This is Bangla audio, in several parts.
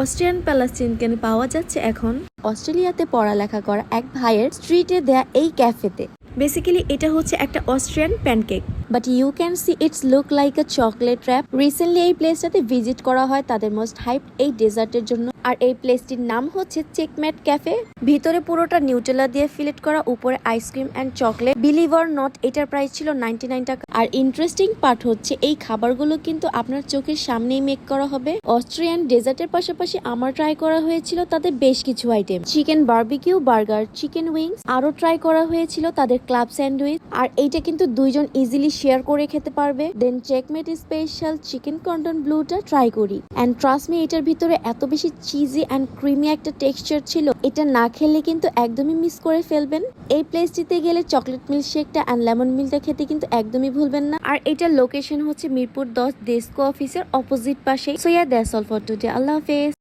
অস্ট্রিয়ান প্যালাস্টিনকে পাওয়া যাচ্ছে এখন অস্ট্রেলিয়াতে পড়ালেখা করা এক ভাইয়ের স্ট্রিটে দেয়া এই ক্যাফেতে। বেসিক্যালি এটা হচ্ছে একটা Austrian pancake. But you can see it's look like a chocolate wrap. Recently এই প্লেসটাতে ভিজিট করা হয় তাদের মোস্ট হাইপ এই ডেজার্টের জন্য। আর এই প্লেসটির নাম হচ্ছে চেকম্যাট ক্যাফে। ভিতরে পুরোটা নিউটেলা দিয়ে ফিলেট করা, উপরে ice cream and chocolate. Believe or not, এটার প্রাইস ছিল নাইনটি নাইন টাকা। আর ইন্টারেস্টিং পার্ট হচ্ছে, এই খাবারগুলো কিন্তু আপনার চোখের সামনেই মেক করা হবে। অস্ট্রিয়ান ডেজার্টের পাশাপাশি আমার ট্রাই করা হয়েছিল তাদের বেশ কিছু item chicken barbecue burger chicken wings আরও ট্রাই করা হয়েছিল তাদের ক্লাব স্যান্ডউইচ আর এইটা কিন্তু দুইজন ইজিলি শেয়ার করে খেতে পারবে। Then checkmate special chicken content ব্লুটা ট্রাই করি। অ্যান্ড ট্রাস্ট মি এটার ভিতরে এত বেশি চিজি অ্যান্ড ক্রিমি একটা টেক্সচার ছিল। এটা না খেলে কিন্তু একদমই মিস করে ফেলবেন। এই প্লেসটিতে গেলে চকলেট মিল্ক শেকটা অ্যান্ড লেমন মিল্কটা খেতে কিন্তু একদমই ভুলবেন না। আর এটার লোকেশন হচ্ছে মিরপুর দশ ডেস্কো অফিসের অপোজিট পাশে। So yeah that's all for today আল্লাহ হাফেজ।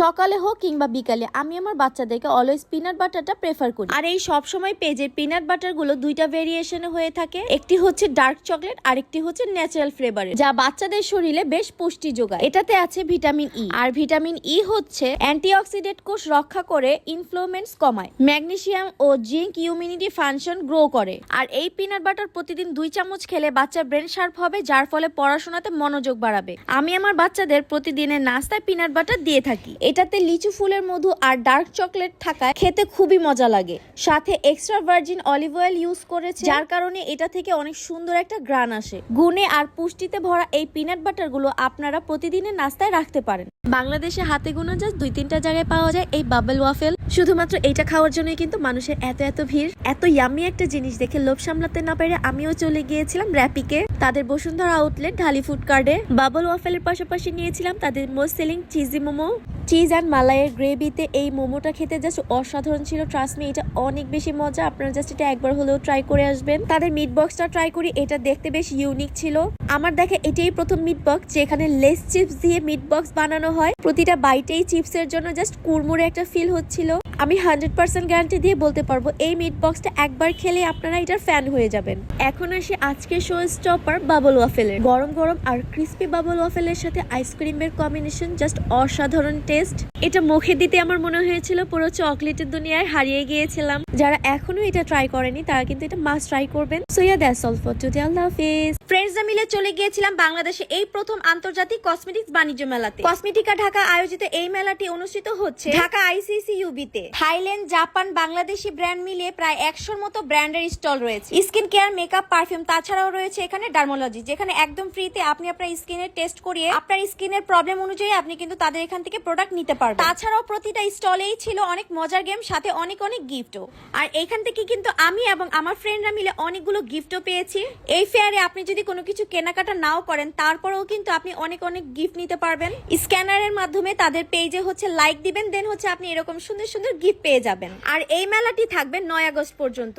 সকালে হোক কিংবা বিকালে, আমি আমার বাচ্চাদেরকে অলওয়েজ পিনাট বাটারটা প্রেফার করি। আর এই সব সময় পেজের পিনাট বাটারগুলো দুইটা ভেরিয়েশনে হয়ে থাকে। একটি হচ্ছে ডার্ক চকলেট আর একটি হচ্ছে ন্যাচারাল ফ্লেভারের যা বাচ্চাদের শরীরে বেশ পুষ্টি যোগায়। এটাতে আছে ভিটামিন ই আর ভিটামিন ই হচ্ছে অ্যান্টিঅক্সিডেন্ট কোষ রক্ষা করে ইনফ্লোমেন্টস কমায়। ম্যাগনেসিয়াম ও জিঙ্ক ইমিউনিটি ফাংশন গ্রো করে। আর এই পিনাট বাটার প্রতিদিন দুই চামচ খেলে বাচ্চার ব্রেন শার্প হবে, যার ফলে পড়াশোনাতে মনোযোগ বাড়াবে। আমি আমার বাচ্চাদের প্রতিদিনের নাস্তায় পিনাট বাটার দিয়ে থাকি। এটাতে লিচু ফুলের মধু আর ডার্ক চকলেট থাকায় খেতে খুবই মজা লাগে। সাথে extra virgin olive oil use করেছে, যার কারণে এটা থেকে অনেক সুন্দর একটা গ্রান আসে। গুনে আর পুষ্টিতে ভরা এই পিনাট বাটারগুলো আপনারা প্রতিদিনের নাস্তায় রাখতে পারেন। বাংলাদেশে হাতে গোনা যা দুই তিনটা জায়গায় পাওয়া যায় এই বাবেল ওয়াফেল শুধুমাত্র এইটা খাওয়ার জন্যই কিন্তু মানুষের এত এত ভিড়, এত ইয়ামি একটা জিনিস দেখে লোভ সামলাতে না পেরে আমিও চলে গিয়েছিলাম র্যাপিকে। তাদের বসুন্ধরা আউটলেট ঢালি ফুড কার্ডে বাবল ওয়াফেলের পাশাপাশি নিয়েছিলাম তাদের most selling cheesy momo. Cheese and মালাইয়ের গ্রেভিতে এই মোমোটা খেতে জাস্ট অসাধারণ ছিল। ট্রাস্ট মি এটা অনেক বেশি মজা। আপনারা জাস্ট এটা একবার হলেও ট্রাই করে আসবেন। তাদের মিট বক্সটা ট্রাই করি, এটা দেখতে বেশ ইউনিক ছিল। আমার দেখে এটাই প্রথম মিট বক্স যেখানে লেস চিপস দিয়ে মিট বক্স বানানো হয়। প্রতিটা বাইটেই চিপসের জন্য জাস্ট কুড়মুড়ে একটা ফিল হচ্ছিল। আমি হান্ড্রেড পার্সেন্ট গ্যারান্টি দিয়ে বলতে পারব, এই মিট বক্সটা একবার খেলে আপনারা এটার ফ্যান হয়ে যাবেন। এখন আসি আজকে শো স্টপার বাবল ওয়াফেলের গরম গরম আর ক্রিস্পি বাবল ওয়াফেলের সাথে আইসক্রিমের কম্বিনেশন জাস্ট অসাধারণ টেস্ট এটা মুখে দিতে আমার মনে হয়েছিল পুরো চকলেটের দুনিয়ায় হারিয়ে গিয়েছিলাম। যারা এখনও এটা ট্রাই করেনি, তারা কিন্তু এটা মাস্ট ট্রাই করবেন। So yeah that's all for today আল্লাহ হাফেজ ফ্রেন্ডসরা মিলে চলে গিয়েছিলাম বাংলাদেশে এই প্রথম আন্তর্জাতিক কসমেটিক্স বাণিজ্য মেলাতে। কসমেটিকা ঢাকা আয়োজিত এই মেলাটি অনুষ্ঠিত হচ্ছে ঢাকা আইসিসি ইউবিতে থাইল্যান্ড, জাপান, বাংলাদেশি ব্র্যান্ড মিলিয়ে প্রায় একশোর মতো ব্র্যান্ডের স্টল রয়েছে। স্কিন কেয়ার, মেকআপ, পারফিউম তাছাড়াও রয়েছে এখানে ডার্মোলজি, যেখানে একদম ফ্রিতে আপনি আপনার স্কিনের টেস্ট করিয়ে আপনার স্কিনের প্রবলেম অনুযায়ী আপনি কিন্তু তাদের এখান থেকে প্রোডাক্ট নিতে পারবেন। তাছাড়াও প্রতিটা স্টলেই ছিল অনেক মজার গেম, সাথে অনেক অনেক গিফটও। আর এখান থেকে কিন্তু আমি এবং আমার ফ্রেন্ডরা মিলে অনেকগুলো গিফটও পেয়েছি। এই ফেয়ারে আপনি যদি কোনো কিছু কেনাকাটা নাও করেন, তারপরেও কিন্তু আপনি অনেক অনেক গিফট নিতে পারবেন। স্ক্যানারের মাধ্যমে তাদের পেজে হচ্ছে লাইক দিবেন, দেন হচ্ছে আপনি এরকম সুন্দর সুন্দর গিফট পেয়ে যাবেন। আর এই মেলাটি থাকবে নয় আগস্ট পর্যন্ত।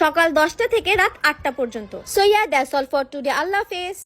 সকাল দশটা থেকে রাত আটটা পর্যন্ত। So yeah that's all for today আল্লাহ হাফেজ।